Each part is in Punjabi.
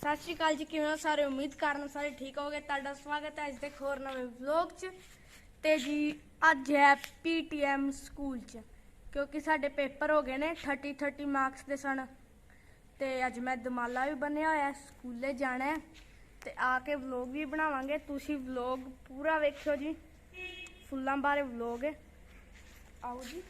ਸਤਿ ਸ਼੍ਰੀ ਅਕਾਲ ਜੀ, ਕਿਵੇਂ ਹੋ ਸਾਰੇ? ਉਮੀਦ ਕਰਨ ਸਾਰੇ ਠੀਕ ਹੋਗੇ ਤੁਹਾਡਾ ਸਵਾਗਤ ਹੈ ਅੱਜ ਦੇ ਹੋਰ ਨਵੇਂ ਵਲੌਗ 'ਚ। ਤੇ ਜੀ, ਅੱਜ ਹੈ ਪੀਟੀਐਮ ਸਕੂਲ 'ਚ, ਕਿਉਂਕਿ ਸਾਡੇ ਪੇਪਰ ਹੋ ਗਏ ਨੇ 30 30 ਮਾਰਕਸ ਦੇ ਸਨ। ਤੇ ਅੱਜ ਮੈਂ ਦਮਾਲਾ ਵੀ ਬੰਨਿਆ ਹੋਇਆ ਸਕੂਲੇ ਜਾਣਾ ਹੈ। ਤੇ ਆ ਕੇ ਵਲੌਗ ਵੀ ਬਣਾਵਾਂਗੇ। ਤੁਸੀਂ ਵਲੌਗ ਪੂਰਾ ਵੇਖਿਓ ਜੀ। ਫੁੱਲਾਂ ਬਾਰੇ ਵਲੌਗ ਹੈ। ਆਓ ਜੀ।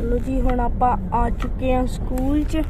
ਚਲੋ ਜੀ ਹੁਣ ਆਪਾਂ ਆ ਚੁੱਕੇ ਹਾਂ ਸਕੂਲ 'ਚ।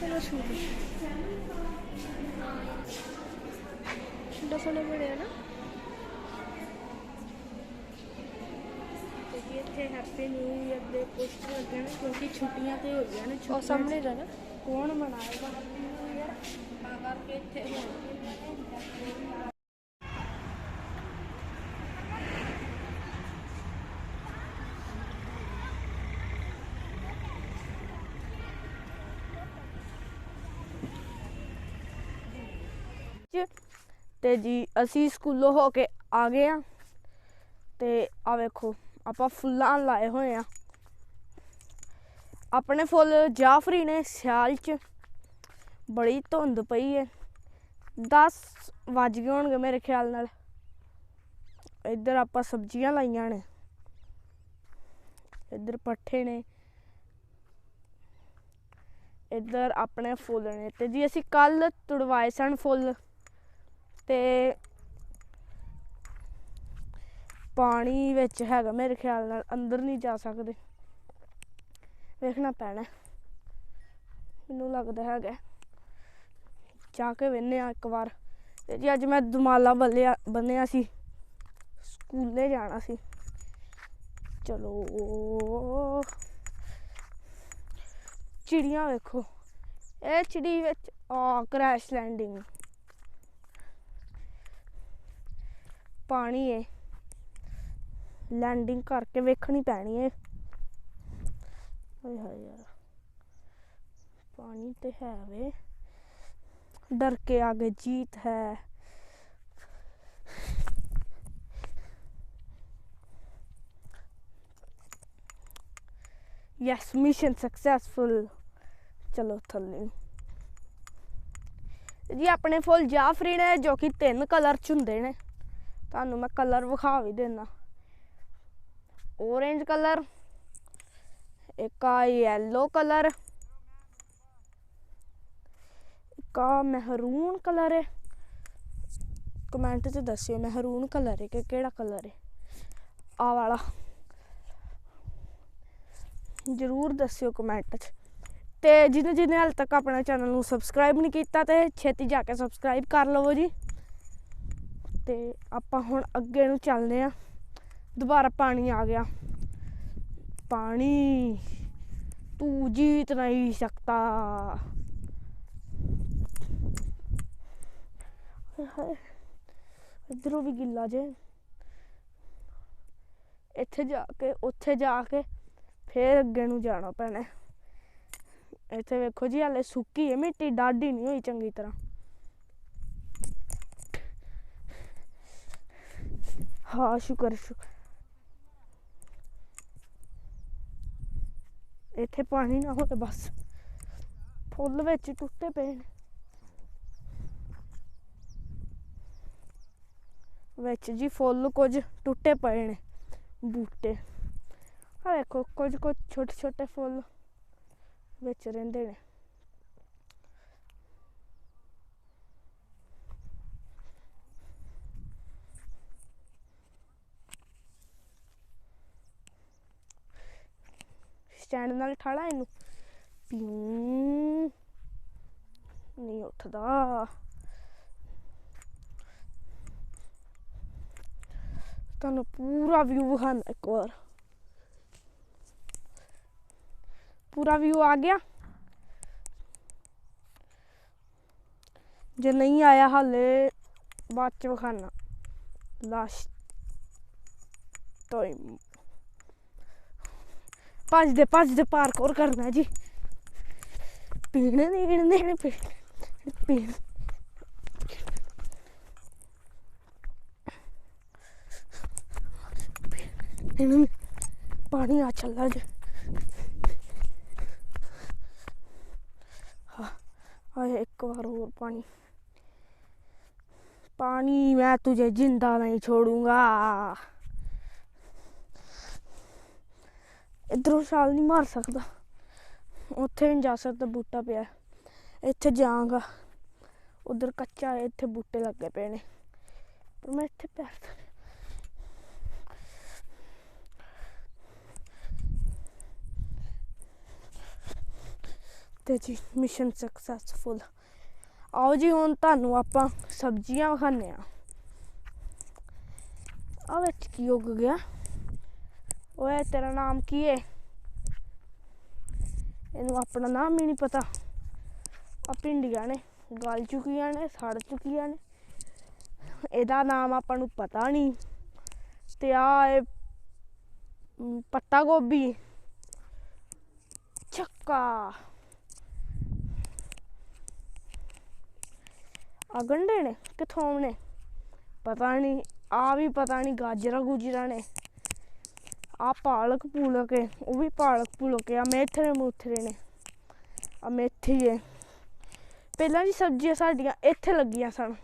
ਕਿੰਨਾ ਸੋਹਣਾ ਬਣਿਆ ਨਾ ਤੇ ਜੀ ਇੱਥੇ ਹੈਪੀ ਨਿਊ ਇਅਰ ਦੇ ਪੋਸਟਰ ਲੱਗੇ ਨੇ ਕਿਉਂਕਿ ਛੁੱਟੀਆਂ ਤੇ ਹੋ ਗਈਆਂ ਨੇ ਉਹ ਛੁੱਟੀਆਂ ਸਾਹਮਣੇ ਦਾ ਨਾ ਕੌਣ ਮਨਾਏਗਾ ਹੈਪੀ ਨਿਊ ਇਅਰ ਚ ਤੇ ਜੀ, ਅਸੀਂ ਸਕੂਲੋਂ ਹੋ ਕੇ ਆ ਗਏ ਆ। ਤੇ ਆ ਵੇਖੋ, ਆਪਾਂ ਫੁੱਲਾਂ ਲਾਏ ਹੋਏ ਆ। ਆਪਣੇ ਫੁੱਲ ਜਾਫਰੀ ਨੇ ਸਿਆਲ ਚ। ਬੜੀ ਧੁੰਦ ਪਈ ਹੈ 10 ਵੱਜ ਗਏ ਹੋਣਗੇ ਮੇਰੇ ਖਿਆਲ ਨਾਲ। ਇੱਧਰ ਆਪਾਂ ਸਬਜ਼ੀਆਂ ਲਾਈਆਂ ਨੇ। ਇੱਧਰ ਪੱਠੇ ਨੇ। ਇੱਧਰ ਆਪਣੇ ਫੁੱਲ ਨੇ। ਤੇ ਜੀ, ਅਸੀਂ ਕੱਲ ਤੁੜਵਾਏ ਸਨ ਫੁੱਲ। ਤੇ ਪਾਣੀ ਵਿੱਚ ਹੈਗਾ ਮੇਰੇ ਖਿਆਲ ਨਾਲ, ਅੰਦਰ ਨਹੀਂ ਜਾ ਸਕਦੇ। ਵੇਖਣਾ ਪੈਣਾ। ਮੈਨੂੰ ਲੱਗਦਾ ਹੈਗਾ। ਜਾ ਕੇ ਵੇਖਨੇ ਆ ਇੱਕ ਵਾਰ। ਤੇ ਜੀ ਅੱਜ ਮੈਂ ਦੁਮਾਲਾ ਬੱਲਿਆ ਬੰਨਿਆ ਸੀ। ਸਕੂਲੇ ਜਾਣਾ ਸੀ। ਚਲੋ। ਚਿੜੀਆਂ ਵੇਖੋ। ਇਹ ਚਿੜੀ ਵਿੱਚ ਆ ਕ੍ਰੈਸ਼ ਲੈਂਡਿੰਗ ਪਾਣੀ ਏ। ਲੈਂਡਿੰਗ ਕਰਕੇ ਵੇਖਣੀ ਪੈਣੀ ਏ। ਹਾਏ ਹਾਏ ਯਾਰ। ਪਾਣੀ ਤੇ ਹੈ ਵੇ। ਡਰ ਕੇ ਆਗੇ ਜੀਤ ਹੈ। ਯੈਸ ਮਿਸ਼ਨ ਸਕਸੈਸਫੁਲ ਚਲੋ ਥੱਲੇ। ਜੀ, ਆਪਣੇ ਫੁੱਲ ਜਾਫਰੀ ਨੇ ਜੋ ਕਿ ਤਿੰਨ ਕਲਰ ਚ ਹੁੰਦੇ ਨੇ। ਤੁਹਾਨੂੰ ਮੈਂ ਕਲਰ ਵਿਖਾ ਵੀ ਦੇਣਾ orange ਕਲਰ ਇੱਕ ਆ yellow ਕਲਰ ਇੱਕ ਆ ਮਹਿਰੂਨ ਕਲਰ ਹੈ। ਕਮੈਂਟ 'ਚ ਦੱਸਿਓ ਮਹਿਰੂਨ ਕਲਰ ਹੈ ਕਿ ਕਿਹੜਾ ਕਲਰ ਹੈ। ਆ ਵਾਲਾ। ਜਰੂਰ ਦੱਸਿਓ ਕਮੈਂਟ 'ਚ। ਤੇ ਜਿਹਨੇ ਜਿਹਨੇ ਹਾਲੇ ਤੱਕ ਆਪਣਾ ਚੈਨਲ ਨੂੰ ਸਬਸਕ੍ਰਾਈਬ ਨਹੀਂ ਕੀਤਾ ਤੇ ਛੇਤੀ ਜਾ ਕੇ ਸਬਸਕ੍ਰਾਈਬ ਕਰ ਲਵੋ ਜੀ। ਤੇ ਆਪਾਂ ਹੁਣ ਅੱਗੇ ਨੂੰ ਚੱਲਦੇ ਆ ਦੁਬਾਰਾ ਪਾਣੀ ਆ ਗਿਆ। ਪਾਣੀ ਤੂੰ ਜੀਤ ਨਹੀਂ ਸਕਦਾ। ਇਧਰੋਂ ਵੀ ਗਿੱਲਾ ਜੇ। ਇੱਥੇ ਜਾ ਕੇ, ਉੱਥੇ ਜਾ ਕੇ ਫੇਰ ਅੱਗੇ ਨੂੰ ਜਾਣਾ ਪੈਣਾ। ਇੱਥੇ ਵੇਖੋ ਜੀ, ਹਲੇ ਸੁੱਕੀ ਹੈ, ਮਿੱਟੀ ਡਾਢੀ ਨਹੀਂ ਹੋਈ ਚੰਗੀ ਤਰ੍ਹਾਂ। ਹਾਂ, ਸ਼ੁਕਰ ਸ਼ੁਕਰ ਇੱਥੇ ਪਾਣੀ ਨਾ ਹੋਵੇ ਬਸ। ਫੁੱਲ ਵਿੱਚ ਟੁੱਟੇ ਪਏ ਨੇ। ਵਿੱਚ ਜੀ ਫੁੱਲ ਕੁਝ ਟੁੱਟੇ ਪਏ ਨੇ, ਬੂਟੇ। ਆ ਵੇਖੋ, ਕੁਝ ਕੁਝ ਛੋਟੇ ਛੋਟੇ ਫੁੱਲ ਵਿੱਚ ਰਹਿੰਦੇ ਨੇ। ਸਟੈਂਡ ਨਾਲ ਠਾਲਾ ਇਹਨੂੰ। ਪਿਉ ਨਹੀਂ ਉੱਠਦਾ। ਤੁਹਾਨੂੰ ਪੂਰਾ ਵਿਊ ਵਿਖਾਣਾ ਇੱਕ ਵਾਰ। ਪੂਰਾ ਵਿਊ ਆ ਗਿਆ। ਜੇ ਨਹੀਂ ਆਇਆ ਹਾਲੇ, ਬਾਅਦ ਚ ਵਿਖਾਣਾ ਲਾਸਟ ਟਾਈਮ ਭੱਜਦੇ ਭੱਜਦੇ ਪਾਰਕੌਰ ਕਰਨਾ ਜੀ। ਪੀਣ ਦੇਣ ਦੇਣ ਪੀਣ ਇਹਨੂੰ ਪਾਣੀ ਆ ਚੱਲਾ ਜੀ ਆਏ ਇੱਕ ਵਾਰ ਹੋਰ ਪਾਣੀ। ਪਾਣੀ ਮੈਂ ਤੁਝੇ ਜਿੰਦਾ ਨਹੀਂ ਛੋੜੂੰਗਾ। ਇਧਰੋਂ ਛਾਲ ਨਹੀਂ ਮਾਰ ਸਕਦਾ। ਉੱਥੇ ਵੀ ਨਹੀਂ ਜਾ ਸਕਦਾ, ਬੂਟਾ ਪਿਆ। ਇੱਥੇ ਜਾਵਾਂਗਾ ਉਧਰ ਕੱਚਾ ਹੈ, ਇੱਥੇ ਬੂਟੇ ਲੱਗੇ ਪਏ ਨੇ। ਪਰ ਮੈਂ ਇੱਥੇ ਪੈਰ ਤੇ ਜੀ ਮਿਸ਼ਨ ਸਕਸੈਸਫੁਲ ਆਓ ਜੀ, ਹੁਣ ਤੁਹਾਨੂੰ ਆਪਾਂ ਸਬਜ਼ੀਆਂ ਵਿਖਾਉਂਦੇ ਆ ਆ ਵਿੱਚ ਕੀ ਉੱਗ ਗਿਆ? ਓਏ, ਤੇਰਾ ਨਾਮ ਕੀ ਹੈ ਇਹਨੂੰ ਆਪਣਾ ਨਾਮ ਹੀ ਨਹੀਂ ਪਤਾ। ਆ ਭਿੰਡੀਆਂ ਨੇ, ਗਲ ਚੁੱਕੀਆਂ ਨੇ, ਸੜ ਚੁੱਕੀਆਂ ਨੇ। ਇਹਦਾ ਨਾਮ ਆਪਾਂ ਨੂੰ ਪਤਾ ਨਹੀਂ। ਤੇ ਆ ਇਹ ਪੱਤਾ ਗੋਭੀ। ਛੱਕਾ। ਆ ਗੰਡੇ ਨੇ ਕਿ ਥੋਮ ਨੇ ਪਤਾ ਨਹੀਂ ਆ ਵੀ ਪਤਾ ਨਹੀਂ ਗਾਜਰਾਂ ਗੁਜਰਾਂ ਨੇ। ਆ ਪਾਲਕ ਪੂਲਕ ਹੈ ਉਹ ਵੀ ਪਾਲਕ ਪੂਲਕ ਹੈ ਆ ਮੇਥਰੇ ਮੂਥਰੇ ਨੇ। ਆ ਮੇਥੀ ਹੈ ਪਹਿਲਾਂ ਦੀ ਸਬਜ਼ੀਆਂ ਸਾਡੀਆਂ ਇੱਥੇ ਲੱਗੀਆਂ ਸਨ।